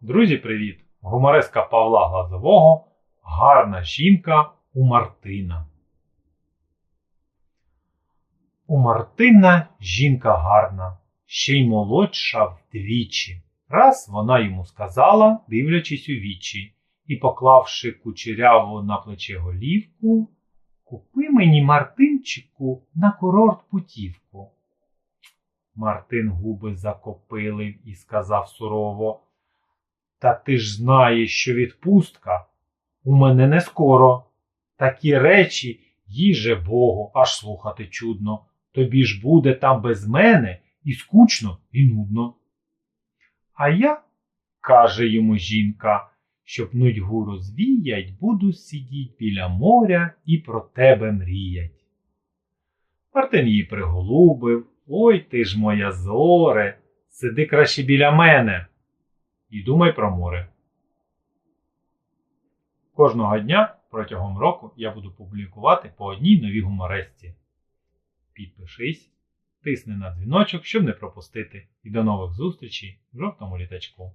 Друзі, привіт! Гумореска Павла Глазового Гарна жінка у Мартина. У Мартина жінка гарна, ще й молодша вдвічі. Раз вона йому сказала, дивлячись у вічі, і поклавши кучеряву на плече голівку, купи мені, Мартинчику, на курорт путівку. Мартин губи закопилив і сказав сурово. Та ти ж знаєш, що відпустка у мене не скоро. Такі речі, їже Богу, аж слухати чудно. Тобі ж буде там без мене і скучно, і нудно. А я, каже йому жінка, щоб нудьгу розвіять, буду сидіть біля моря і про тебе мріять. Мартин її приголубив. Ой ти ж моя зоре, сиди краще біля мене і думай про море. Кожного дня протягом року я буду публікувати по одній новій гуморесті. Підпишись, тисни на дзвіночок, щоб не пропустити. І до нових зустрічей в жовтому літачку.